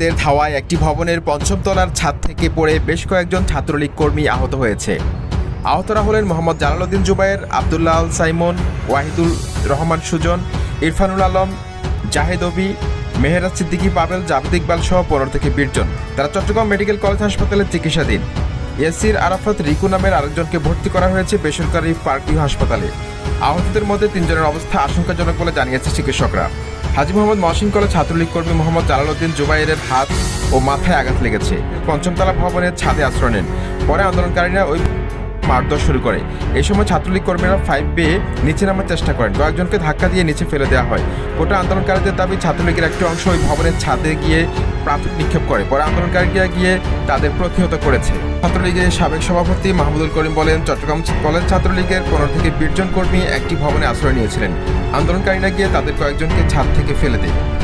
দের ধাওয়ায় একটি ভবনের পঞ্চম তলার ছাদ থেকে পড়ে বেশ কয়েকজন ছাত্রলীগ কর্মী আহত হয়েছে। আহতরা হলেন মোহাম্মদ জালালউদ্দিন জুবায়ের আবদুল্লাহ আল সাইমন ওয়াহিদুল রহমান সুজন, ইরফানুল আলম, জাহেদ অবি, মেহেরাজ সিদ্দিকী পাবেল জাভেদ ইকবাল সহ পনেরো থেকে বিশ জন। তারা চট্টগ্রাম মেডিকেল কলেজ হাসপাতালে চিকিৎসাধীন। এসির আরাফাত রিকু নামের আরেকজনকে ভর্তি করা হয়েছে বেসরকারি পার্কভিউ হাসপাতালে। আহতদের মধ্যে তিনজনের অবস্থা আশঙ্কাজনক বলে জানিয়েছে চিকিৎসকরা। হাজি মোহাম্মদ মহসিন কলেজ ছাত্রলীগ কর্মী মোহাম্মদ জালালউদ্দিন জুবাইরের হাত ও মাথায় আঘাত লেগেছে। পঞ্চমতলা ভবনের ছাদে আশ্রয় নেন। পরে আন্দোলনকারীরা ওই মারধর শুরু করে। এই সময় ছাত্রলীগ কর্মীরা ফাইভ বেয়ে নিচে নামার চেষ্টা করেন। কয়েকজনকে ধাক্কা দিয়ে নিচে ফেলে দেওয়া হয়। গোটা আন্দোলনকারীদের দাবি, ছাত্রলীগের একটি অংশ ওই ভবনের ছাদে গিয়ে প্রাথমিক নিক্ষেপ করে। পরে আন্দোলনকারীরা গিয়ে তাদের প্রতিহত করেছে। ছাত্রলীগের সাবেক সভাপতি মাহমুদুল করিম বলেন, চট্টগ্রাম কলেজ ছাত্রলীগের পনেরো থেকে বিশ জন কর্মী একটি ভবনে আশ্রয় নিয়েছিলেন। আন্দোলনকারীরা গিয়ে তাদের কয়েকজনকে ছাদ থেকে ফেলে দেয়।